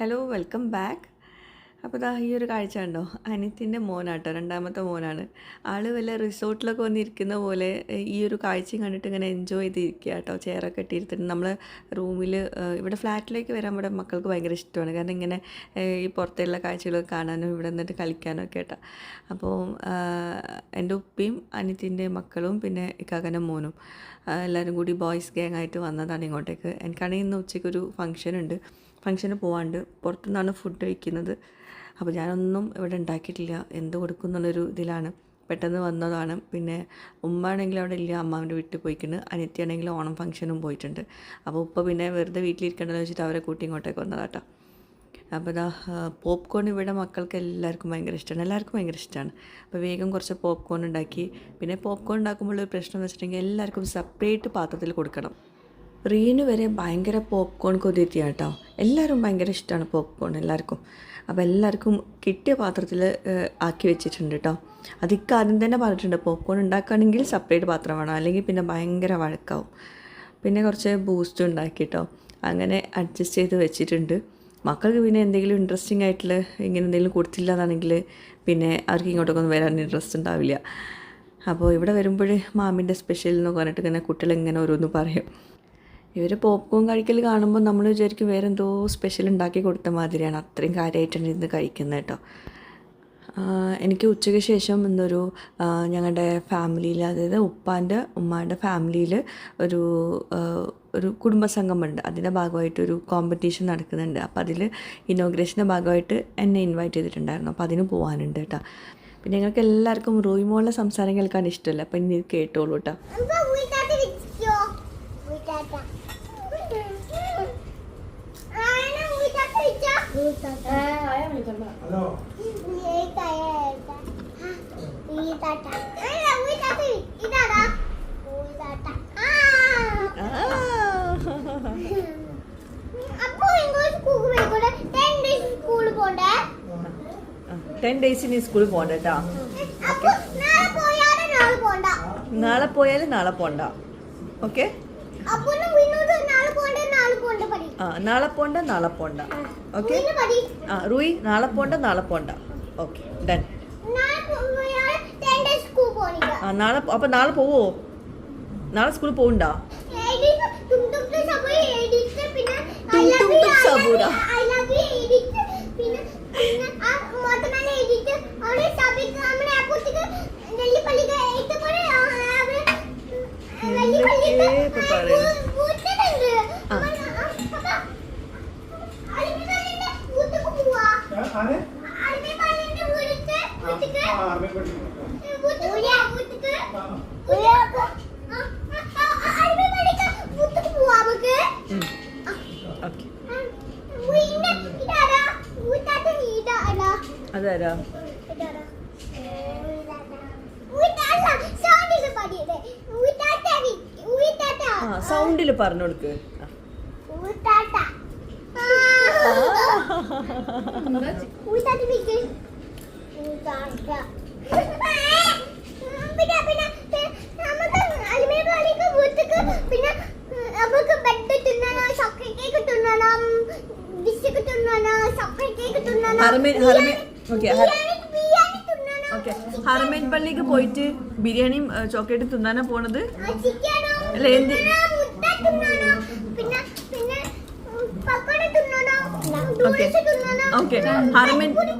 Hello welcome back അപ്പോൾ ദാ ഈ ഒരു കാഴ്ച ഉണ്ടോ അനിത്തിന്റെ മോനാട്ടോ രണ്ടാമത്തെ മോനാണ്. ആൾ വല്ല റിസോർട്ടിലൊക്കെ വന്നിരിക്കുന്ന പോലെ ഈ ഒരു കാഴ്ചയും കണ്ടിട്ട് ഇങ്ങനെ എൻജോയ് ചെയ്തിരിക്കുക കേട്ടോ ചെയറൊക്കെ ഇട്ടിരുത്തിട്ട് നമ്മൾ റൂമിൽ ഇവിടെ ഫ്ലാറ്റിലേക്ക് വരാൻ ഇവിടെ മക്കൾക്ക് ഭയങ്കര ഇഷ്ടമാണ്. കാരണം ഇങ്ങനെ ഈ പുറത്തുള്ള കാഴ്ചകളൊക്കെ കാണാനും ഇവിടെ നിന്നിട്ട് കളിക്കാനും ഒക്കെ കേട്ടോ അപ്പോൾ എന്റെ ഉപ്പയും അനിത്തിന്റെ മക്കളും പിന്നെ ഇക്കാക്കന്റെ മോനും എല്ലാവരും കൂടി ബോയ്സ് ഗ്യാങ് ആയിട്ട് വന്നതാണ് ഇങ്ങോട്ടേക്ക്. എനിക്കാണെങ്കിൽ ഇന്ന് ഉച്ചയ്ക്ക് ഒരു ഫംഗ്ഷൻ ഉണ്ട്. ഫംഗ്ഷന് പോകാണ്ട് പുറത്തുനിന്നാണ് ഫുഡ് കഴിക്കുന്നത്. അപ്പോൾ ഞാനൊന്നും ഇവിടെ ഉണ്ടാക്കിയിട്ടില്ല. എന്ത് കൊടുക്കും എന്നുള്ളൊരു ഇതിലാണ്. പെട്ടെന്ന് വന്നതാണ്. പിന്നെ ഉമ്മ ആണെങ്കിൽ അവിടെ ഇല്ല. അമ്മാവിന്റെ വീട്ടിൽ പോയിട്ടുണ്ട് അനിയത്തിയാണെങ്കിൽ ഓണം ഫംഗ്ഷനും പോയിട്ടുണ്ട്. അപ്പോൾ ഉപ്പ പിന്നെ വെറുതെ വീട്ടിലിരിക്കണ്ടെന്ന് വെച്ചിട്ട് അവരെ കൂട്ടി ഇങ്ങോട്ടേക്ക് വന്നതാട്ടോ. അപ്പോൾ ഇതാ പോപ്കോൺ ഇവിടെ മക്കൾക്ക് എല്ലാവർക്കും ഭയങ്കര ഇഷ്ടമാണ്. എല്ലാവർക്കും ഭയങ്കര ഇഷ്ടമാണ്. അപ്പോൾ വേഗം കുറച്ച് പോപ്കോൺ ഉണ്ടാക്കി. പിന്നെ പോപ്കോൺ ഉണ്ടാക്കുമ്പോൾ ഒരു പ്രശ്നം എന്ന് വെച്ചിട്ടുണ്ടെങ്കിൽ എല്ലാവർക്കും സെപ്പറേറ്റ് പാത്രത്തിൽ കൊടുക്കണം. റീന് വരെ ഭയങ്കര പോപ്കോൺ കൊതിയെത്തിയാണ് കേട്ടോ എല്ലാവരും ഭയങ്കര ഇഷ്ടമാണ് പോപ്കോൺ എല്ലാവർക്കും അപ്പോൾ എല്ലാവർക്കും കിട്ടിയ പാത്രത്തിൽ ആക്കി വെച്ചിട്ടുണ്ട് കേട്ടോ അതിക്ക് ആദ്യം തന്നെ പറഞ്ഞിട്ടുണ്ട് പോപ്കോൺ ഉണ്ടാക്കുകയാണെങ്കിൽ സെപ്പറേറ്റ് പാത്രം വേണം. അല്ലെങ്കിൽ പിന്നെ ഭയങ്കര വഴക്കാവും. പിന്നെ കുറച്ച് ബൂസ്റ്റ് ഉണ്ടാക്കി കേട്ടോ അങ്ങനെ അഡ്ജസ്റ്റ് ചെയ്ത് വെച്ചിട്ടുണ്ട്. മക്കൾക്ക് പിന്നെ എന്തെങ്കിലും ഇൻട്രസ്റ്റിംഗ് ആയിട്ടുള്ള ഇങ്ങനെ എന്തെങ്കിലും കൊടുത്തില്ല എന്നാണെങ്കിൽ പിന്നെ അവർക്ക് ഇങ്ങോട്ടൊക്കെ വരാൻ ഇൻട്രസ്റ്റ് ഉണ്ടാവില്ല. അപ്പോൾ ഇവിടെ വരുമ്പോൾ മാമിന്റെ സ്പെഷ്യൽ എന്ന് പറഞ്ഞിട്ട് ഇങ്ങനെ കുട്ടികൾ ഇങ്ങനെ ഓരോന്ന് പറയും. ഇവർ പോപ്കോൺ കഴിക്കൽ കാണുമ്പോൾ നമ്മൾ വിചാരിക്കും വേറെ എന്തോ സ്പെഷ്യൽ ഉണ്ടാക്കി കൊടുത്ത മാതിരിയാണ്. അത്രയും കാര്യമായിട്ടാണ് ഇന്ന് കഴിക്കുന്നത് കേട്ടോ എനിക്ക് ഉച്ചയ്ക്ക് ശേഷം ഇന്നൊരു ഞങ്ങളുടെ ഫാമിലിയിൽ അതായത് ഉപ്പാന്റെ ഉമ്മാന്റെ ഫാമിലിയിൽ ഒരു ഒരു കുടുംബസംഗമുണ്ട്. അതിന്റെ ഭാഗമായിട്ട് ഒരു കോമ്പറ്റീഷൻ നടക്കുന്നുണ്ട്. അപ്പോൾ അതിൽ ഇനോഗ്രേഷന്റെ ഭാഗമായിട്ട് എന്നെ ഇൻവൈറ്റ് ചെയ്തിട്ടുണ്ടായിരുന്നു. അപ്പോൾ അതിന് പോകാനുണ്ട് കേട്ടോ പിന്നെ ഞങ്ങൾക്ക് എല്ലാവർക്കും റൂയിമോളുടെ സംസാരം കേൾക്കാൻ ഇഷ്ടമല്ല. അപ്പം ഇനി കേട്ടോളൂ കേട്ടോ പോയിക്കോട്ടെ ടെൻ ഡേയ്സ് സ്കൂളിൽ പോകണ്ട കേട്ടോ അപ്പൊ നാളെ പോയാലും നാളെ പോണ്ട. നാളെ പോയാലും നാളെ പോണ്ട. ഓക്കെ അപ്പൊ വിനോദ് നാളെ പോണ്ടേ നാളെ പോണ്ട പടി ആ നാളെ പോണ്ട നാളെ പോണ്ട. ഓക്കെ ആ റൂയി നാളെ പോണ്ട നാളെ പോണ്ട. ഓക്കെ ഡൺ ആ നാളെ അപ്പോൾ നാളെ പോവോ? നാളെ സ്കൂളിൽ തും തും തും സബൂര ഇതാരാ? അതാരാ? ഇതാരാ? വീട്ടല്ല സൗണ്ടിൽ പടിയത് വീട്ടാത്ത വീട്ടാത്ത ആ സൗണ്ടിൽ പറഞ്ഞു കൊടുക്ക്. ആ. അലിമേ പള്ളിക്ക് പോയിട്ട് ബിരിയാണിയും ചോക്ലേറ്റ് തിന്നാനാ പോണത് അല്ല, എന്ത്? ഓക്കെ ഹർമൻ പാനിപ്പൂരി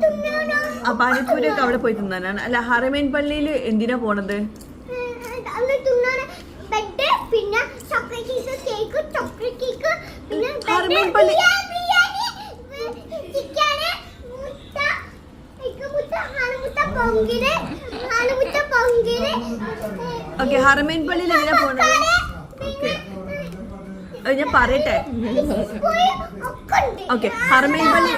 ആ പാനിപ്പൂരി ഒക്കെ അവിടെ പോയി തിന്നാനാണ്. അല്ല ഹർമേൻ പള്ളിയിൽ എന്തിനാ പോണത്? പിന്നെ കേക്ക് ചോക്ലേറ്റ് കേക്ക് പിന്നെ ഹർമൻ പള്ളി- ഓക്കെ ഹർമേൻ പള്ളിയിൽ എന്തിനാ പോണത്? ഞാൻ പറയട്ടെ. ഓക്കെ ഹർമേൻ പള്ളി.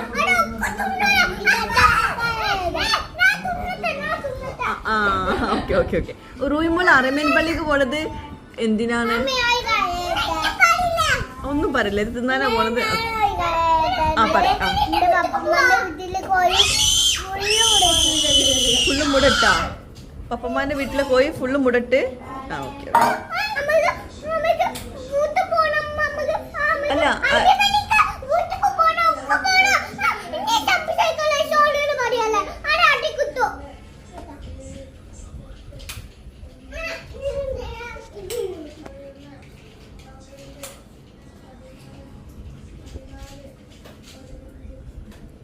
ആ ഓക്കെ ഓക്കെ ഓക്കെ. റൂയിമോൾ അറമേൻ പള്ളിക്ക് പോണത് എന്തിനാണ്? ഒന്നും പറയില്ല ഇത് തിന്നാനാ പോണത്. ആ, പറ, ആ. ഫുള്ള് മുടട്ടാ? പപ്പമാന്റെ വീട്ടിലെ പോയി ഫുള്ള് മുടട്ട്? ആ ഓക്കെ അല്ല,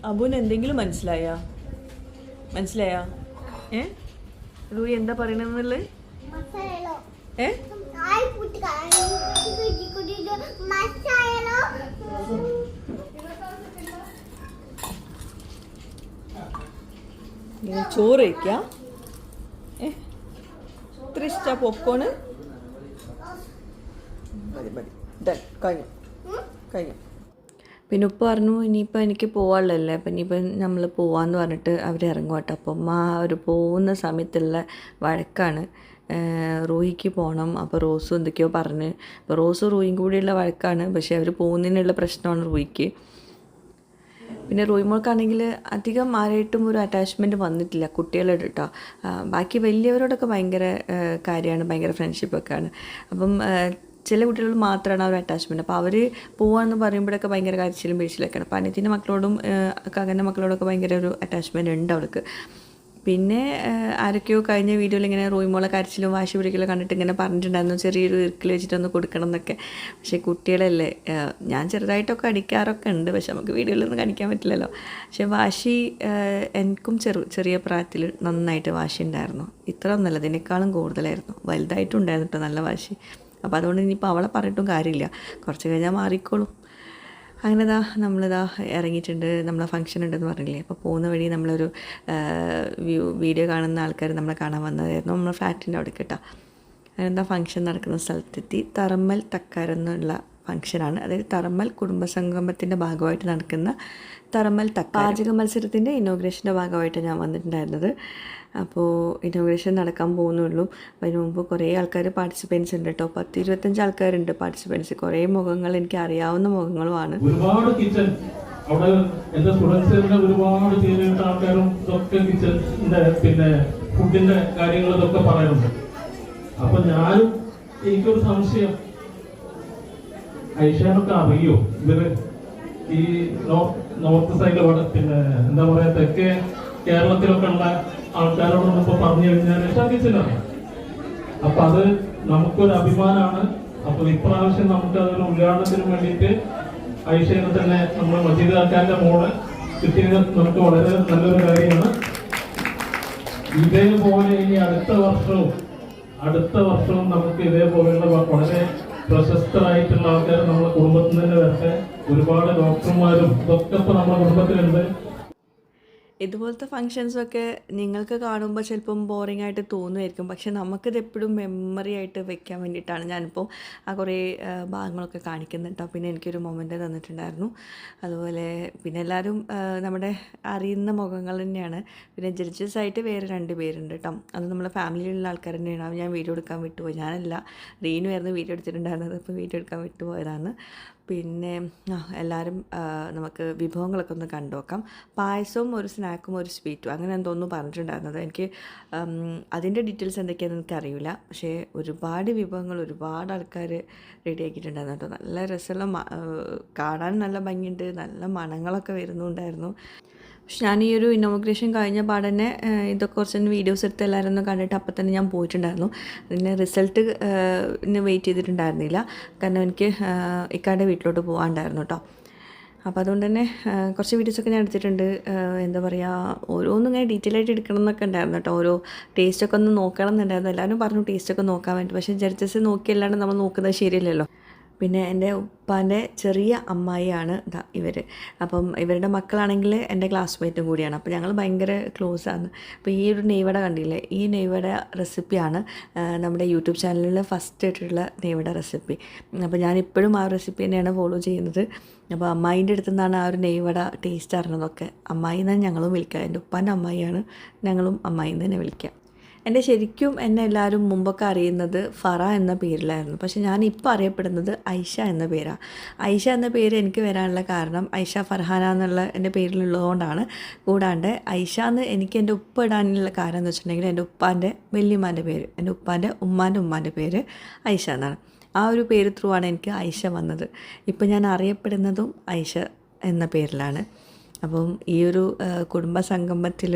അബുന് എന്തെങ്കിലും മനസ്സിലായാ? മനസ്സിലായാ? ഏ? റൂയി എന്താ പറയണെന്നുള്ളത് ഏ? ചോറ് വയ്ക്ക ഏ? ഇത്ര ഇഷ്ട പോപ്കോണ് മതി മതി. കഴിഞ്ഞു. കഴിഞ്ഞു. പിന്നെ ഉപ്പ് പറഞ്ഞു ഇനിയിപ്പോൾ എനിക്ക് പോകാനുള്ളതല്ലേ അപ്പം ഇനിയിപ്പം നമ്മൾ പോവാന്ന് പറഞ്ഞിട്ട് അവർ ഇറങ്ങും കേട്ടോ. അപ്പം ആ ഒരു പോകുന്ന സമയത്തുള്ള വഴക്കാണ് റോഹിക്ക് പോകണം അപ്പോൾ റോസും എന്തൊക്കെയോ പറഞ്ഞ് അപ്പോൾ റോസും റൂഹിയും കൂടിയുള്ള വഴക്കാണ് പക്ഷേ അവർ പോകുന്നതിനുള്ള പ്രശ്നമാണ് റൂഹിക്ക്. പിന്നെ റോയ്മോൾക്കാണെങ്കിൽ അധികം ആരായിട്ടും ഒരു അറ്റാച്ച്മെന്റ് വന്നിട്ടില്ല കുട്ടികളോട് കേട്ടോ. ബാക്കി വലിയവരോടൊക്കെ ഭയങ്കര കാര്യമാണ് ഭയങ്കര ഫ്രണ്ട്ഷിപ്പൊക്കെയാണ് അപ്പം ചില കുട്ടികൾ മാത്രമാണ് അവർ അറ്റാച്ച്മെന്റ് അപ്പോൾ അവർ പോവാന്ന് പറയുമ്പോഴൊക്കെ ഭയങ്കര കരച്ചിലും പേച്ചിലൊക്കെയാണ് അപ്പോൾ അനിയത്തിന്റെ മക്കളോടും കകന്റെ മക്കളോടൊക്കെ ഭയങ്കര ഒരു അറ്റാച്ച്മെന്റ് ഉണ്ട് അവൾക്ക്. പിന്നെ ആരൊക്കെയോ കഴിഞ്ഞ വീഡിയോയിൽ ഇങ്ങനെ റോയിമോളെ കരച്ചിലും വാശി പിടിക്കലും കണ്ടിട്ട് ഇങ്ങനെ പറഞ്ഞിട്ടുണ്ടായിരുന്നു. ചെറിയൊരു ഇറുക്കിൽ വെച്ചിട്ടൊന്ന് കൊടുക്കണം എന്നൊക്കെ. പക്ഷേ കുട്ടികളല്ലേ ഞാൻ ചെറുതായിട്ടൊക്കെ അടിക്കാറൊക്കെ ഉണ്ട്. പക്ഷെ നമുക്ക് വീഡിയോയിലൊന്നും കാണിക്കാൻ പറ്റില്ലല്ലോ. പക്ഷെ വാശി എനിക്കും ചെറു ചെറിയ പ്രായത്തിൽ നന്നായിട്ട് വാശി ഉണ്ടായിരുന്നു. ഇത്ര ഒന്നല്ല ഇതിനേക്കാളും കൂടുതലായിരുന്നു. വലുതായിട്ടുണ്ടായിരുന്നു കേട്ടോ നല്ല വാശി. അപ്പോൾ അതുകൊണ്ട് ഇനിയിപ്പോൾ അവളെ പറഞ്ഞിട്ടും കാര്യമില്ല. കുറച്ച് കഴിഞ്ഞാൽ മാറിക്കോളും. അങ്ങനെ ഇതാ നമ്മളിതാ ഇറങ്ങിയിട്ടുണ്ട്. നമ്മളെ ഫംഗ്ഷൻ ഉണ്ടെന്ന് പറഞ്ഞില്ലേ? അപ്പോൾ പോകുന്ന വഴി നമ്മളൊരു വ്യൂ വീഡിയോ കാണുന്ന ആൾക്കാർ നമ്മളെ കാണാൻ വന്നതായിരുന്നു. നമ്മൾ ഫ്ലാറ്റിന്റെ അവിടെ കേട്ടോ എന്താ ഫംഗ്ഷൻ നടക്കുന്ന സ്ഥലത്തെത്തി. തറമ്മൽ തക്കാരെന്നുള്ള ഫംഗ്ഷനാണ് അതായത് തറമ്മൽ കുടുംബസംഗമത്തിന്റെ ഭാഗമായിട്ട് നടക്കുന്ന തറമ്മൽ തക്കാർ പാചക മത്സരത്തിന്റെ ഇനോഗ്രേഷന്റെ ഭാഗമായിട്ട് ഞാൻ വന്നിട്ടുണ്ടായിരുന്നത്. അപ്പോൾ ഇനോഗ്രേഷൻ നടക്കാൻ പോകുന്നുള്ളൂ. അതിന് മുമ്പ് കുറേ ആൾക്കാർ പാർട്ടിസിപ്പൻസ് ഉണ്ട് കേട്ടോ പത്ത് ഇരുപത്തഞ്ച് ആൾക്കാരുണ്ട് പാർട്ടിസിപ്പൻസ് കുറേ മുഖങ്ങൾ എനിക്ക് അറിയാവുന്ന മുഖങ്ങളുമാണ്. ഒരുപാട് കിച്ചൺ അവിടെ എന്റെ സ്റ്റുഡൻസിന്റെ ഒരുപാട് സീനിയർ ആൾക്കാരും ഇതൊക്കെ കിച്ചണിന്റെ പിന്നെ ഫുഡിന്റെ കാര്യങ്ങൾ ഇതൊക്കെ പറയുന്നുണ്ട്. അപ്പൊ ഞാനും എനിക്കൊരു സംശയം. ഐഷാനൊക്കെ അറിയോ? ഇവർ ഈ നോർത്ത് സൈഡ് പിന്നെ എന്താ പറയാ തെക്കേ കേരളത്തിലൊക്കെ ഉള്ള ആൾക്കാരോടൊന്നും ഇപ്പൊ പറഞ്ഞു കഴിഞ്ഞാൽ അറിയാം അപ്പൊ അത് നമുക്കൊരു അഭിമാനമാണ് അപ്പൊ ഇപ്രാവശ്യം നമുക്ക് അതൊരു ഉദ്ഘാടനത്തിന് വേണ്ടിയിട്ട് ഐഷേനെ തന്നെ നമ്മുടെ മജീദ് ആക്കാന്റെ മോൾ കിട്ടിയത് നമുക്ക് വളരെ നല്ലൊരു കാര്യമാണ്. ഇതേപോലെ ഇനി അടുത്ത വർഷവും അടുത്ത വർഷവും നമുക്ക് ഇതേപോലെയുള്ള വളരെ പ്രശസ്തരായിട്ടുള്ള ആൾക്കാർ നമ്മുടെ കുടുംബത്തിൽ തന്നെ വരട്ടെ. ഒരുപാട് ഡോക്ടർമാരും ഇതൊക്കെ ഇപ്പൊ നമ്മുടെ കുടുംബത്തിലുണ്ട്. ഇതുപോലത്തെ ഫങ്ഷൻസൊക്കെ നിങ്ങൾക്ക് കാണുമ്പോൾ ചിലപ്പം ബോറിംഗ് ആയിട്ട് തോന്നുമായിരിക്കും പക്ഷെ നമുക്കിത് എപ്പോഴും മെമ്മറി ആയിട്ട് വെക്കാൻ വേണ്ടിയിട്ടാണ് ഞാനിപ്പോൾ ആ കുറേ ഭാഗങ്ങളൊക്കെ കാണിക്കുന്നുണ്ട് പിന്നെ എനിക്കൊരു മൊമെന്റ് തന്നിട്ടുണ്ടായിരുന്നു. അതുപോലെ പിന്നെ എല്ലാവരും നമ്മുടെ അറിയുന്ന മുഖങ്ങൾ തന്നെയാണ്. പിന്നെ ജഡ്ജസ് ആയിട്ട് വേറെ രണ്ട് പേരുണ്ട് കേട്ടോ അത് നമ്മളെ ഫാമിലിയിലുള്ള ആൾക്കാർ തന്നെയാണ്. ഞാൻ വീഡിയോ എടുക്കാൻ വിട്ടുപോയി. ഞാനല്ല റീനു ആയിരുന്നു വീഡിയോ എടുത്തിട്ടുണ്ടായിരുന്നത്. അപ്പോൾ വീഡിയോ എടുക്കാൻ വിട്ടുപോയതാണ്. പിന്നെ എല്ലാവരും നമുക്ക് വിഭവങ്ങളൊക്കെ ഒന്ന് കണ്ടു നോക്കാം പായസവും ഒരു സ്നാക്കും ഒരു സ്വീറ്റും. അങ്ങനെ എന്തോന്നും പറഞ്ഞിട്ടുണ്ടായിരുന്നത്. എനിക്ക് അതിന്റെ ഡീറ്റെയിൽസ് എന്തൊക്കെയാണെന്ന് എനിക്കറിയില്ല. പക്ഷേ ഒരുപാട് വിഭവങ്ങൾ ഒരുപാട് ആൾക്കാർ റെഡിയാക്കിയിട്ടുണ്ടായിരുന്നു കേട്ടോ. നല്ല രസമുള്ള കാണാൻ നല്ല ഭംഗിയുണ്ട്. നല്ല മണങ്ങളൊക്കെ വരുന്നുണ്ടായിരുന്നു. പക്ഷെ ഞാൻ ഈ ഒരു ഇനോഗ്രേഷൻ കഴിഞ്ഞ പാടന്നെ ഇതൊക്കെ കുറച്ച് വീഡിയോസ് എടുത്ത് എല്ലാവരും ഒന്ന് കണ്ടിട്ട് അപ്പം തന്നെ ഞാൻ പോയിട്ടുണ്ടായിരുന്നു. പിന്നെ റിസൾട്ട് വെയിറ്റ് ചെയ്തിട്ടുണ്ടായിരുന്നില്ല. കാരണം എനിക്ക് ഇക്കാരുടെ വീട്ടിലോട്ട് പോകാണ്ടായിരുന്നു കേട്ടോ അപ്പോൾ അതുകൊണ്ട് തന്നെ കുറച്ച് വീഡിയോസൊക്കെ ഞാൻ എടുത്തിട്ടുണ്ട്. എന്താ പറയുക ഓരോന്നും ഇങ്ങനെ ഡീറ്റെയിൽ ആയിട്ട് എടുക്കണം എന്നൊക്കെ ഉണ്ടായിരുന്നു കേട്ടോ ഓരോ ടേസ്റ്റൊക്കെ ഒന്ന് നോക്കണം എന്നുണ്ടായിരുന്നു. എല്ലാവരും പറഞ്ഞു ടേസ്റ്റൊക്കെ നോക്കാൻ വേണ്ടി. പക്ഷേ ജഡ്ജസ് നോക്കിയല്ലാണ്ട് നമ്മൾ നോക്കുന്നത് ശരിയല്ലല്ലോ. പിന്നെ എന്റെ ഉപ്പാന്റെ ചെറിയ അമ്മായിയാണ് ഇവർ അപ്പം ഇവരുടെ മക്കളാണെങ്കിൽ എന്റെ ക്ലാസ്മേറ്റും കൂടിയാണ്. അപ്പോൾ ഞങ്ങൾ ഭയങ്കര ക്ലോസ് ആണ്. അപ്പോൾ ഈ ഒരു നെയ്വട കണ്ടില്ലേ? ഈ നെയ്വട റെസിപ്പിയാണ് നമ്മുടെ യൂട്യൂബ് ചാനലിൽ ഫസ്റ്റ് ആയിട്ടുള്ള നെയ്വട റെസിപ്പി അപ്പോൾ ഞാൻ ഇപ്പോഴും ആ റെസിപ്പി തന്നെയാണ് ഫോളോ ചെയ്യുന്നത്. അപ്പോൾ അമ്മായിന്റെ അടുത്തു നിന്നാണ് ആ ഒരു നെയ്വട ടേസ്റ്റ് അറിഞ്ഞതൊക്കെ. അമ്മായി എന്നാണ് ഞങ്ങളും വിളിക്കുക. എന്റെ ഉപ്പാന്റെ അമ്മായിയാണ് ഞങ്ങളും അമ്മായി എന്ന് തന്നെ വിളിക്കുക. എന്റെ ശരിക്കും എന്നെ എല്ലാവരും മുമ്പൊക്കെ അറിയുന്നത് ഫറ എന്ന പേരിലായിരുന്നു. പക്ഷെ ഞാൻ ഇപ്പോൾ അറിയപ്പെടുന്നത് ഐഷ എന്ന പേരാണ് ഐഷ എന്ന പേര് എനിക്ക് വരാനുള്ള കാരണം ഐഷ ഫർഹാന എന്നുള്ള എന്റെ പേരിലുള്ളതുകൊണ്ടാണ്. കൂടാണ്ട് ഐഷ എന്ന് എനിക്ക് എന്റെ ഉപ്പ ഇടാനുള്ള കാരണം എന്ന് വെച്ചിട്ടുണ്ടെങ്കിൽ എന്റെ ഉപ്പാന്റെ വല്യമ്മാന്റെ പേര് എന്റെ ഉപ്പാന്റെ ഉമ്മാന്റെ ഉമ്മാന്റെ പേര് ഐഷ എന്നാണ്. ആ ഒരു പേര് ത്രൂ ആണ് എനിക്ക് ഐഷ വന്നത്. ഇപ്പോൾ ഞാൻ അറിയപ്പെടുന്നതും ഐഷ എന്ന പേരിലാണ്. അപ്പം ഈ ഒരു കുടുംബ സംഗമത്തിൽ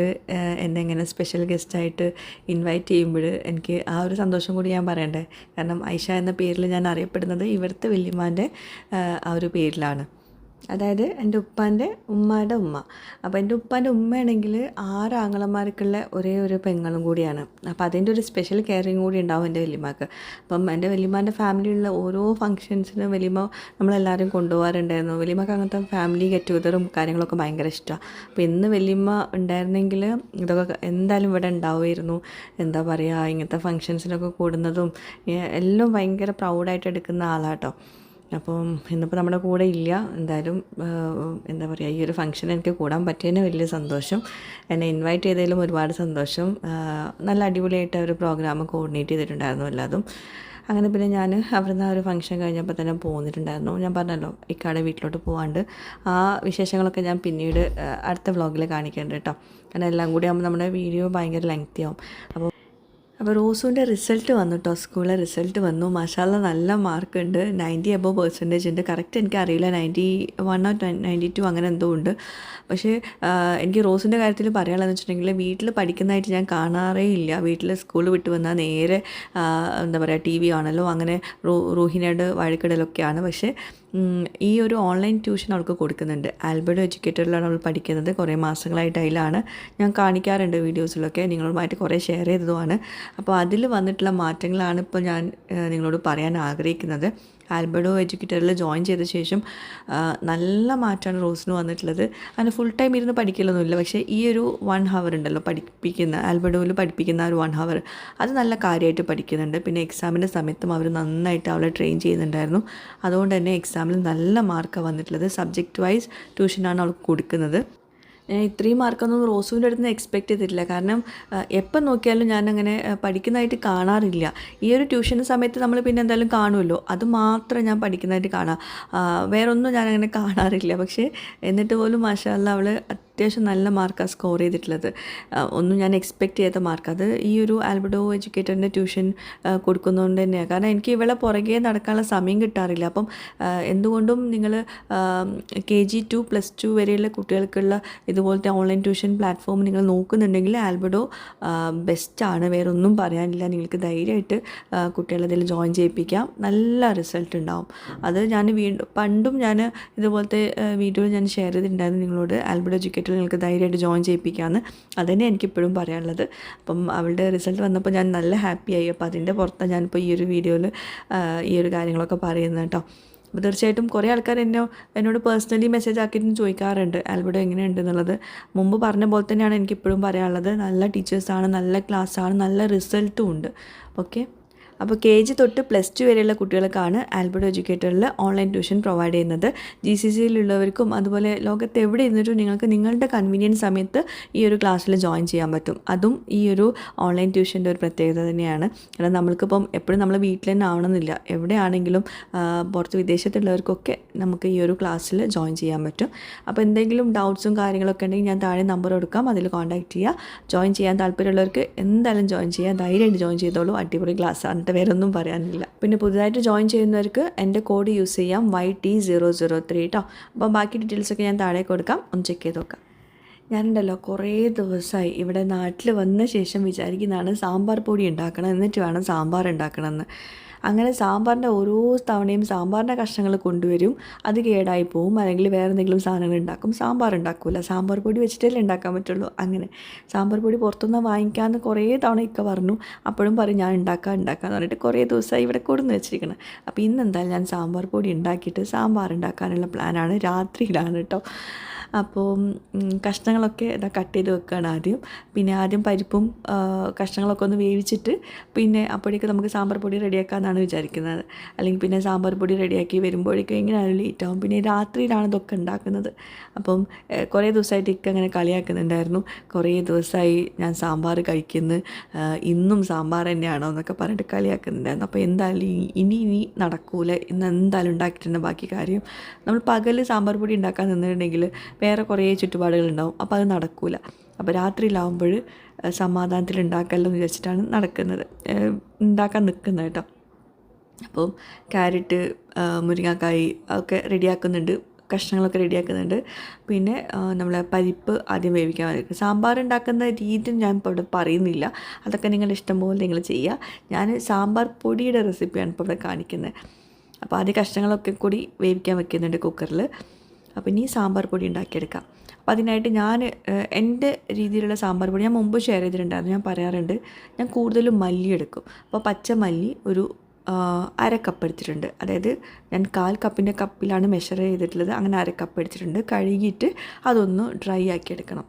എന്നെ ഇങ്ങനെ സ്പെഷ്യൽ ഗസ്റ്റായിട്ട് ഇൻവൈറ്റ് ചെയ്യുമ്പോൾ എനിക്ക് ആ ഒരു സന്തോഷം കൂടി ഞാൻ പറയണ്ടേ? കാരണം ഐഷ എന്ന പേരിൽ ഞാൻ അറിയപ്പെടുന്നത് ഇവിടുത്തെ വല്യമ്മാന്റെ ആ ഒരു പേരിലാണ്. അതായത് എന്റെ ഉപ്പാന്റെ ഉമ്മയുടെ ഉമ്മ. അപ്പോൾ എന്റെ ഉപ്പാന്റെ ഉമ്മയാണെങ്കിൽ ആറ് ആങ്ങളമാർക്കുള്ള ഒരേ ഒരു പെങ്ങളും കൂടിയാണ്. അപ്പോൾ അതിന്റെ ഒരു സ്പെഷ്യൽ കെയറിങ് കൂടി ഉണ്ടാവും എന്റെ വലിയമ്മക്ക്. അപ്പം എന്റെ വല്യമ്മാന്റെ ഫാമിലിയുള്ള ഓരോ ഫംഗ്ഷൻസിനും വലിയമ്മ നമ്മളെല്ലാവരും കൊണ്ടുപോകാറുണ്ടായിരുന്നു. വലിയമ്മക്ക് അങ്ങനത്തെ ഫാമിലി ഗെറ്റ് ടുഗതറും കാര്യങ്ങളൊക്കെ ഭയങ്കര ഇഷ്ടമാണ് അപ്പോൾ ഇന്ന് വലിയമ്മ ഉണ്ടായിരുന്നെങ്കിൽ ഇതൊക്കെ എന്തായാലും ഇവിടെ ഉണ്ടാവുമായിരുന്നു. എന്താ പറയുക ഇങ്ങനത്തെ ഫങ്ഷൻസിനൊക്കെ കൂടുന്നതും എല്ലാം ഭയങ്കര പ്രൗഡായിട്ട് എടുക്കുന്ന ആളാട്ടോ. അപ്പം ഇന്നിപ്പോൾ നമ്മുടെ കൂടെ ഇല്ല. എന്തായാലും എന്താ പറയുക ഈ ഒരു ഫംഗ്ഷൻ എനിക്ക് കൂടാൻ പറ്റിയതിന് വലിയ സന്തോഷം. എന്നെ ഇൻവൈറ്റ് ചെയ്തതിലും ഒരുപാട് സന്തോഷം. നല്ല അടിപൊളിയായിട്ട് ഒരു പ്രോഗ്രാം കോർഡിനേറ്റ് ചെയ്തിട്ടുണ്ടായിരുന്നു എല്ലാതും. അങ്ങനെ പിന്നെ ഞാൻ അവിടുന്ന് ആ ഒരു ഫംഗ്ഷൻ കഴിഞ്ഞപ്പോൾ തന്നെ പോന്നിട്ടുണ്ടായിരുന്നു. ഞാൻ പറഞ്ഞല്ലോ ഇക്കാടെ വീട്ടിലോട്ട് പോകാണ്ട് ആ വിശേഷങ്ങളൊക്കെ ഞാൻ പിന്നീട് അടുത്ത വ്ളോഗിൽ കാണിക്കേണ്ട കേട്ടോ. കാരണം എല്ലാം കൂടി ആകുമ്പോൾ നമ്മുടെ വീഡിയോ ഭയങ്കര ലെങ്തി ആവും. അപ്പോൾ അപ്പോൾ റോസുവിന്റെ റിസൾട്ട് വന്നു കേട്ടോ സ്കൂളിലെ റിസൾട്ട് വന്നു. മഷാല നല്ല മാർക്ക് ഉണ്ട്. നയന്റി അബോ പെർസെന്റേജ് ഉണ്ട്. കറക്റ്റ് എനിക്ക് അറിയില്ല. Ninety one or ninety two അങ്ങനെ എന്തോ ഉണ്ട്. പക്ഷേ എനിക്ക് റോസിന്റെ കാര്യത്തിൽ പറയാനുള്ളതെന്ന് വെച്ചിട്ടുണ്ടെങ്കിൽ വീട്ടിൽ പഠിക്കുന്നതായിട്ട് ഞാൻ കാണാറേ ഇല്ല. വീട്ടിൽ സ്കൂൾ വിട്ട് വന്നാൽ നേരെ എന്താ പറയുക ടി വി ആണല്ലോ അങ്ങനെ റോ റോഹിനയുടെ വഴക്കിടലൊക്കെയാണ്. പക്ഷേ ഈ ഒരു ഓൺലൈൻ ട്യൂഷൻ അവൾക്ക് കൊടുക്കുന്നുണ്ട്. ആൽബർട്ടോ എഡ്യൂക്കേറ്ററിലാണ് അവൾ പഠിക്കുന്നത്. കുറേ മാസങ്ങളായിട്ട് അതിലാണ്. ഞാൻ കാണിക്കാറുണ്ട് വീഡിയോസിലൊക്കെ നിങ്ങളുമായിട്ട് കുറേ ഷെയർ ചെയ്തതുമാണ്. അപ്പോൾ അതിൽ വന്നിട്ടുള്ള മാറ്റങ്ങളാണ് ഇപ്പോൾ ഞാൻ നിങ്ങളോട് പറയാൻ ആഗ്രഹിക്കുന്നത്. ആൽബർട്ടോ എഡ്യൂക്കേറ്ററിൽ ജോയിൻ ചെയ്ത ശേഷം നല്ല മാറ്റമാണ് റോസിന് വന്നിട്ടുള്ളത്. അങ്ങനെ ഫുൾ ടൈം ഇരുന്ന് പഠിക്കലൊന്നുമില്ല. പക്ഷേ ഈ ഒരു വൺ ഹവർ ഉണ്ടല്ലോ പഠിപ്പിക്കുന്ന ആൽബർട്ടോയിൽ പഠിപ്പിക്കുന്ന ഒരു വൺ ഹവർ അത് നല്ല കാര്യമായിട്ട് പഠിക്കുന്നുണ്ട്. പിന്നെ എക്സാമിന്റെ സമയത്തും അവർ നന്നായിട്ട് അവളെ ട്രെയിൻ ചെയ്യുന്നുണ്ടായിരുന്നു. അതുകൊണ്ട് തന്നെ എക്സാമിൽ നല്ല മാർക്കാണ് വന്നിട്ടുള്ളത്. സബ്ജക്റ്റ് വൈസ് ട്യൂഷനാണ് അവൾക്ക് കൊടുക്കുന്നത്. ഞാൻ ഇത്രയും മാർക്കൊന്നും റോസുവിന്റെ അടുത്ത് നിന്ന് എക്സ്പെക്ട് ചെയ്തിട്ടില്ല. കാരണം എപ്പം നോക്കിയാലും ഞാൻ അങ്ങനെ പഠിക്കുന്നതായിട്ട് കാണാറില്ല. ഈ ഒരു ട്യൂഷൻ സമയത്ത് നമ്മൾ പിന്നെ എന്തായാലും കാണുമല്ലോ. അത് മാത്രം ഞാൻ പഠിക്കുന്നതായിട്ട് കാണാം. വേറൊന്നും ഞാനങ്ങനെ കാണാറില്ല. പക്ഷേ എന്നിട്ട് പോലും മാഷാല്ല അവൾ അത്യാവശ്യം നല്ല മാർക്കാണ് സ്കോർ ചെയ്തിട്ടുള്ളത്. ഒന്നും ഞാൻ എക്സ്പെക്റ്റ് ചെയ്ത മാർക്ക്. അത് ഈ ഒരു ആൽബഡോ എഡ്യൂക്കേറ്ററിന്റെ ട്യൂഷൻ കൊടുക്കുന്നതുകൊണ്ട് തന്നെയാണ് കാരണം എനിക്ക് ഇവളെ പുറകെ നടക്കാനുള്ള സമയം കിട്ടാറില്ല. അപ്പം എന്തുകൊണ്ടും നിങ്ങൾ K G to plus two വരെയുള്ള കുട്ടികൾക്കുള്ള ഇതുപോലത്തെ ഓൺലൈൻ ട്യൂഷൻ പ്ലാറ്റ്ഫോം നിങ്ങൾ നോക്കുന്നുണ്ടെങ്കിൽ ആൽബഡോ ബെസ്റ്റാണ് വേറെ ഒന്നും പറയാനില്ല. നിങ്ങൾക്ക് ധൈര്യമായിട്ട് കുട്ടികളെ അതിൽ ജോയിൻ ചെയ്യിപ്പിക്കാം. നല്ല റിസൾട്ട് ഉണ്ടാവും. അത് ഞാൻ വീണ്ടും പണ്ടും ഞാൻ ഇതുപോലത്തെ വീഡിയോ ഞാൻ ഷെയർ ചെയ്തിട്ടുണ്ടായിരുന്നു നിങ്ങളോട്. ആൽബർട്ട് എഡ്യൂക്കേറ്ററിൽ നിങ്ങൾക്ക് ധൈര്യമായിട്ട് ജോയിൻ ചെയ്യിപ്പിക്കാമെന്ന് അതുതന്നെ എനിക്കിപ്പോഴും പറയാനുള്ളത്. അപ്പം അവളുടെ റിസൾട്ട് വന്നപ്പോൾ ഞാൻ നല്ല ഹാപ്പിയായി. അപ്പോൾ അതിന്റെ പുറത്താണ് ഞാനിപ്പോൾ ഈ ഒരു വീഡിയോയിൽ ഈ ഒരു കാര്യങ്ങളൊക്കെ പറയുന്നത് കേട്ടോ. അപ്പോൾ തീർച്ചയായിട്ടും കുറേ ആൾക്കാർ എന്നെ എന്നോട് പേഴ്സണലി മെസ്സേജ് ആക്കിയിട്ടും ചോദിക്കാറുണ്ട്. ആൽബർട്ടോ എങ്ങനെയുണ്ട് എന്നുള്ളത്. മുമ്പ് പറഞ്ഞ പോലെ തന്നെയാണ് എനിക്കിപ്പോഴും പറയാനുള്ളത്. നല്ല ടീച്ചേഴ്സാണ് നല്ല ക്ലാസ്സാണ് നല്ല റിസൾട്ടും ഉണ്ട്. ഓക്കെ അപ്പോൾ കെ ജി തൊട്ട് പ്ലസ് ടു വരെയുള്ള കുട്ടികൾക്കാണ് ആൽബർട്ട് എഡ്യൂക്കേറ്ററിൽ ഓൺലൈൻ ട്യൂഷൻ പ്രൊവൈഡ് ചെയ്യുന്നത്. ജി സി സിയിലുള്ളവർക്കും അതുപോലെ ലോകത്ത് എവിടെ ഇരുന്നിട്ടും നിങ്ങൾക്ക് നിങ്ങളുടെ കൺവീനിയൻസ് സമയത്ത് ഈ ഒരു ക്ലാസ്സിൽ ജോയിൻ ചെയ്യാൻ പറ്റും. അതും ഈ ഒരു ഓൺലൈൻ ട്യൂഷന്റെ ഒരു പ്രത്യേകത തന്നെയാണ്. കാരണം നമ്മൾക്കിപ്പം എപ്പോഴും നമ്മൾ വീട്ടിൽ തന്നെ ആവണമെന്നില്ല. എവിടെയാണെങ്കിലും പുറത്ത് വിദേശത്തുള്ളവർക്കൊക്കെ നമുക്ക് ഈ ഒരു ക്ലാസ്സിൽ ജോയിൻ ചെയ്യാൻ പറ്റും. അപ്പോൾ എന്തെങ്കിലും ഡൗട്ട്സും കാര്യങ്ങളൊക്കെ ഉണ്ടെങ്കിൽ ഞാൻ താഴെ നമ്പർ കൊടുക്കാം. അതിൽ കോൺടാക്ട് ചെയ്യുക. ജോയിൻ ചെയ്യാൻ താല്പര്യമുള്ളവർക്ക് എന്തായാലും ജോയിൻ ചെയ്യുക. ധൈര്യമായിട്ട് ജോയിൻ ചെയ്തോളൂ. അടിപൊളി ക്ലാസ് എന്നിട്ട് വേറെ ഒന്നും പറയാനില്ല. പിന്നെ പുതുതായിട്ട് ജോയിൻ ചെയ്യുന്നവർക്ക് എന്റെ കോഡ് യൂസ് ചെയ്യാം Y T zero zero three കേട്ടോ അപ്പോൾ ബാക്കി ഡീറ്റെയിൽസൊക്കെ ഞാൻ താഴെ കൊടുക്കാം ഒന്ന് ചെക്ക് ചെയ്ത് നോക്കാം. ഞാനുണ്ടല്ലോ കുറേ ദിവസമായി ഇവിടെ നാട്ടിൽ വന്ന ശേഷം വിചാരിക്കുന്നതാണ് സാമ്പാർ പൊടി ഉണ്ടാക്കണം എന്നിട്ട് വേണം സാമ്പാർ ഉണ്ടാക്കണമെന്ന്. അങ്ങനെ സാമ്പാറിന്റെ ഓരോ തവണയും സാമ്പാറിന്റെ കഷ്ണങ്ങൾ കൊണ്ടുവരും. അത് കേടായി പോവും. അല്ലെങ്കിൽ വേറെ എന്തെങ്കിലും സാധനങ്ങൾ ഉണ്ടാക്കും. സാമ്പാർ ഉണ്ടാക്കില്ല സാമ്പാർ പൊടി വെച്ചിട്ടല്ലേ ഉണ്ടാക്കാൻ പറ്റുള്ളൂ. അങ്ങനെ സാമ്പാർ പൊടി പുറത്തുനിന്ന് വാങ്ങിക്കാമെന്ന് കുറേ തവണ ഇക്ക പറഞ്ഞു. അപ്പോഴും പറയും ഞാൻ ഉണ്ടാക്കാം ഉണ്ടാക്കാമെന്ന് പറഞ്ഞിട്ട് കുറേ ദിവസമായി ഇവിടെ കൊടുന്ന് വെച്ചിരിക്കണം. അപ്പോൾ ഇന്ന് എന്തായാലും ഞാൻ സാമ്പാർ പൊടി ഉണ്ടാക്കിയിട്ട് സാമ്പാർ ഉണ്ടാക്കാനുള്ള പ്ലാനാണ് രാത്രിയിലാണ് കേട്ടോ. അപ്പോൾ കഷ്ണങ്ങളൊക്കെ ഇതാ കട്ട് ചെയ്ത് വെക്കുകയാണ് ആദ്യം. പിന്നെ ആദ്യം പരിപ്പും കഷ്ണങ്ങളൊക്കെ ഒന്ന് വേവിച്ചിട്ട് പിന്നെ അപ്പോഴേക്ക് നമുക്ക് സാമ്പാർ പൊടി റെഡിയാക്കാമെന്നാണ് വിചാരിക്കുന്നത്. അല്ലെങ്കിൽ പിന്നെ സാമ്പാർ പൊടി റെഡിയാക്കി വരുമ്പോഴേക്കും എങ്ങനെയാണ് ലേറ്റ് ആവും പിന്നെ രാത്രിയിലാണ് ഇതൊക്കെ ഉണ്ടാക്കുന്നത്. അപ്പം കുറേ ദിവസമായിട്ട് ഇക്ക അങ്ങനെ കളിയാക്കുന്നുണ്ടായിരുന്നു. കുറേ ദിവസമായി ഞാൻ സാമ്പാർ കഴിക്കുന്നു. ഇന്നും സാമ്പാർ തന്നെയാണോ എന്നൊക്കെ പറഞ്ഞിട്ട് കളിയാക്കുന്നുണ്ടായിരുന്നു. അപ്പോൾ എന്തായാലും ഇനി ഇനി നടക്കൂല. ഇന്ന് എന്തായാലും ഉണ്ടാക്കിയിട്ടുണ്ട് ബാക്കി കാര്യം. നമ്മൾ പകൽ സാമ്പാർ പൊടി ഉണ്ടാക്കാൻ നിന്നിട്ടുണ്ടെങ്കിൽ വേറെ കുറേ ചുറ്റുപാടുകളുണ്ടാവും. അപ്പോൾ അത് നടക്കില്ല അപ്പോൾ രാത്രിയിലാവുമ്പോൾ സമാധാനത്തിൽ ഉണ്ടാക്കാമല്ലോ എന്ന് വിചാരിച്ചിട്ടാണ് നടക്കുന്നത്. ഉണ്ടാക്കാൻ നിൽക്കുന്നത് കേട്ടോ. അപ്പോൾ ക്യാരറ്റ് മുരിങ്ങാക്കായി ഒക്കെ റെഡിയാക്കുന്നുണ്ട്. കഷ്ണങ്ങളൊക്കെ റെഡിയാക്കുന്നുണ്ട്. പിന്നെ നമ്മൾ പരിപ്പ് ആദ്യം വേവിക്കാൻ വേണ്ടി സാമ്പാർ ഉണ്ടാക്കുന്ന രീതി ഞാൻ ഇപ്പോൾ ഇവിടെ പറയുന്നില്ല. അതൊക്കെ നിങ്ങളുടെ ഇഷ്ടം പോലെ നിങ്ങൾ ചെയ്യുക. ഞാൻ സാമ്പാർ പൊടിയുടെ റെസിപ്പിയാണ് ഇപ്പോൾ ഇവിടെ കാണിക്കുന്നത്. അപ്പോൾ ആദ്യം കഷ്ണങ്ങളൊക്കെ കൂടി വേവിക്കാൻ വെക്കുന്നുണ്ട് കുക്കറിൽ. അപ്പോൾ ഇനി സാമ്പാർ പൊടി ഉണ്ടാക്കിയെടുക്കാം. അപ്പോൾ അതിനായിട്ട് ഞാൻ എന്റെ രീതിയിലുള്ള സാമ്പാർ പൊടി ഞാൻ മുമ്പ് ഷെയർ ചെയ്തിട്ടുണ്ടായിരുന്നു ഞാൻ പറയാറുണ്ട്. ഞാൻ കൂടുതലും മല്ലി എടുക്കും. അപ്പോൾ പച്ച മല്ലി ഒരു അര കപ്പ് എടുത്തിട്ടുണ്ട്. അതായത് ഞാൻ കാൽ കപ്പിന്റെ കപ്പിലാണ് മെഷർ ചെയ്തിട്ടുള്ളത്. അങ്ങനെ അര കപ്പ് എടുത്തിട്ടുണ്ട്. കഴുകിയിട്ട് അതൊന്ന് ഡ്രൈ ആക്കി എടുക്കണം.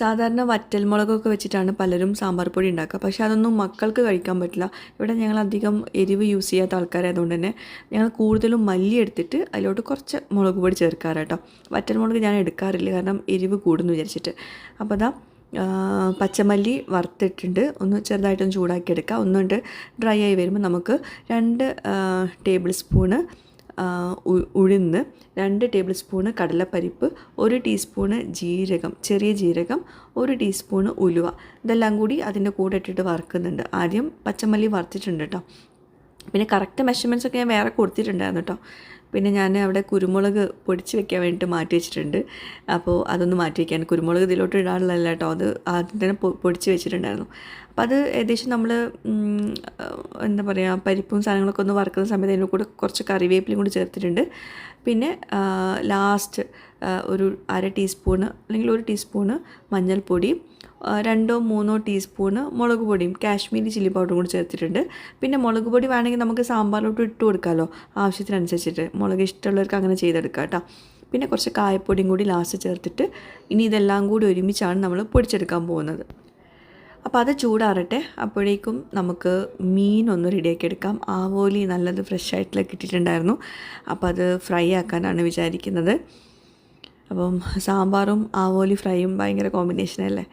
സാധാരണ വറ്റൽമുളകൊക്കെ വെച്ചിട്ടാണ് പലരും സാമ്പാർ പൊടി ഉണ്ടാക്കുക. പക്ഷേ അതൊന്നും മക്കൾക്ക് കഴിക്കാൻ പറ്റില്ല. ഇവിടെ ഞങ്ങൾ അധികം എരിവ് യൂസ് ചെയ്യാത്ത ആൾക്കാരായതുകൊണ്ട് തന്നെ ഞങ്ങൾ കൂടുതലും മല്ലി എടുത്തിട്ട് അതിലോട്ട് കുറച്ച് മുളക് പൊടി ചേർക്കാറ് കേട്ടോ. വറ്റൽമുളക് ഞാൻ എടുക്കാറില്ല കാരണം എരിവ് കൂടുന്നു വിചാരിച്ചിട്ട്. അപ്പോൾ അതാ പച്ചമല്ലി വറുത്തിട്ടുണ്ട്. ഒന്ന് ചെറുതായിട്ടൊന്ന് ചൂടാക്കി എടുക്കുക ഒന്നുകൊണ്ട് ഡ്രൈ ആയി വരുമ്പോൾ നമുക്ക് രണ്ട് ടേബിൾ സ്പൂണ് ഉഴുന്ന് രണ്ട് ടേബിൾ സ്പൂണ് കടലപ്പരിപ്പ് ഒരു ടീസ്പൂണ് ജീരകം ചെറിയ ജീരകം ഒരു ടീസ്പൂണ് ഉലുവ. ഇതെല്ലാം കൂടി അതിന്റെ കൂടെ ഇട്ടിട്ട് വറുക്കുന്നുണ്ട്. ആദ്യം പച്ചമല്ലി വറുത്തിട്ടുണ്ട് കേട്ടോ പിന്നെ കറക്റ്റ് മെഷർമെന്റ്സ് ഒക്കെ ഞാൻ വേറെ കൊടുത്തിട്ടുണ്ടായിരുന്നു കേട്ടോ പിന്നെ ഞാൻ അവിടെ കുരുമുളക് പൊടിച്ച് വെക്കാൻ വേണ്ടിയിട്ട് മാറ്റി വെച്ചിട്ടുണ്ട്. അപ്പോൾ അതൊന്ന് മാറ്റി വയ്ക്കാൻ കുരുമുളക് ഇതിലോട്ട് ഇടാനുള്ളതല്ല കേട്ടോ. അത് ആദ്യം തന്നെ പൊടിച്ച് വെച്ചിട്ടുണ്ടായിരുന്നു. അപ്പോൾ അത് ഏകദേശം നമ്മൾ എന്താ പറയുക പരിപ്പും സാധനങ്ങളൊക്കെ ഒന്ന് വറുക്കുന്ന സമയത്ത് അതിന്റെ കൂടെ കുറച്ച് കറിവേപ്പിലും കൂടി ചേർത്തിട്ടുണ്ട്. പിന്നെ ലാസ്റ്റ് ഒരു അര ടീസ്പൂണ് അല്ലെങ്കിൽ ഒരു ടീസ്പൂണ് മഞ്ഞൾപ്പൊടി ആ, രണ്ടോ മൂന്നോ ടീസ്പൂണ് മുളക് പൊടിയും കാശ്മീരി ചില്ലി പൗഡറും കൂടി ചേർത്തിട്ടുണ്ട്. പിന്നെ മുളക് പൊടി വേണമെങ്കിൽ നമുക്ക് സാമ്പാറിലോട്ട് ഇട്ട് കൊടുക്കാമല്ലോ ആവശ്യത്തിനനുസരിച്ചിട്ട്. മുളക് ഇഷ്ടമുള്ളവർക്ക് അങ്ങനെ ചെയ്തെടുക്കാം കേട്ടോ. പിന്നെ കുറച്ച് കായപ്പൊടിയും കൂടി ലാസ്റ്റ് ചേർത്തിട്ട് ഇനി ഇതെല്ലാം കൂടി ഒരുമിച്ചാണ് നമ്മൾ പൊടിച്ചെടുക്കാൻ പോകുന്നത്. അപ്പോൾ അത് ചൂടാറട്ടെ. അപ്പോഴേക്കും നമുക്ക് മീൻ ഒന്ന് റെഡിയാക്കി എടുക്കാം. ആവോലി നല്ലത് ഫ്രഷ് ആയിട്ടുള്ള കിട്ടിയിട്ടുണ്ടായിരുന്നു. അപ്പോൾ അത് ഫ്രൈ ആക്കാനാണ് വിചാരിക്കുന്നത്. അപ്പം സാമ്പാറും ആവോലി ഫ്രൈയും ഭയങ്കര കോമ്പിനേഷനല്ലേ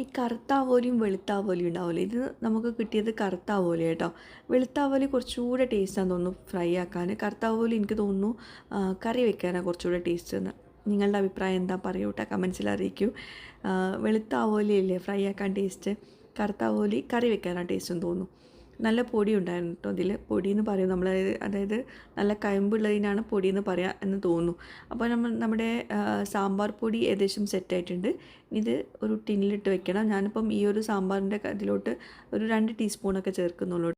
ഈ കറുത്ത ആവോലിയും വെളുത്ത ആവോലിയും ഉണ്ടാവില്ലേ ഇത് നമുക്ക് കിട്ടിയത് കറുത്ത ആവോലി കേട്ടോ. വെളുത്ത ആവോലി കുറച്ചുകൂടെ ടേസ്റ്റാന്ന് തോന്നുന്നു ഫ്രൈ ആക്കാൻ. കറുത്ത ആവോലി എനിക്ക് തോന്നുന്നു കറി വെക്കാനാണ് കുറച്ചുകൂടെ ടേസ്റ്റ് എന്ന്. നിങ്ങളുടെ അഭിപ്രായം എന്താ? പറയൂ കേട്ടോ കമൻസിൽ അറിയിക്കൂ. വെളുത്ത ഫ്രൈ ആക്കാൻ ടേസ്റ്റ് കറുത്ത ആവോലി കറി വെക്കാനാണ് ടേസ്റ്റ് എന്ന് തോന്നുന്നു. നല്ല പൊടി ഉണ്ടായിരുന്നു കേട്ടോ. ഇതിൽ പൊടി എന്ന് പറയും നമ്മൾ അതായത് നല്ല കയമ്പുള്ളതിനാണ് പൊടി എന്ന് പറയാം എന്ന് തോന്നുന്നു. അപ്പോൾ നമ്മൾ നമ്മുടെ സാമ്പാർ പൊടി ഏകദേശം സെറ്റായിട്ടുണ്ട് ഇത് ഒരു ടിന്നിലിട്ട് വെക്കണം. ഞാനിപ്പം ഈ ഒരു സാമ്പാറിന്റെ ഇതിലോട്ട് ഒരു രണ്ട് ടീസ്പൂണൊക്കെ ചേർക്കുന്നുള്ളൂ.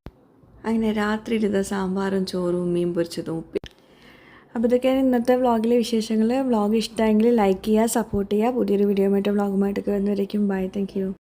അങ്ങനെ രാത്രി ഇരുന്ന സാമ്പാറും ചോറും മീൻ പൊരിച്ചതും ഉപ്പി അപ്പോൾ ഇതൊക്കെയാണ് ഇന്നത്തെ വ്ളോഗിലെ വിശേഷങ്ങൾ വ്ളോഗ് ഇഷ്ടമെങ്കിൽ ലൈക്ക് ചെയ്യുക സപ്പോർട്ട് ചെയ്യുക. പുതിയൊരു വീഡിയോ ആയിട്ട് വ്ളോഗുമായിട്ടൊക്കെ വരുന്നവരേക്കും ബൈ താങ്ക്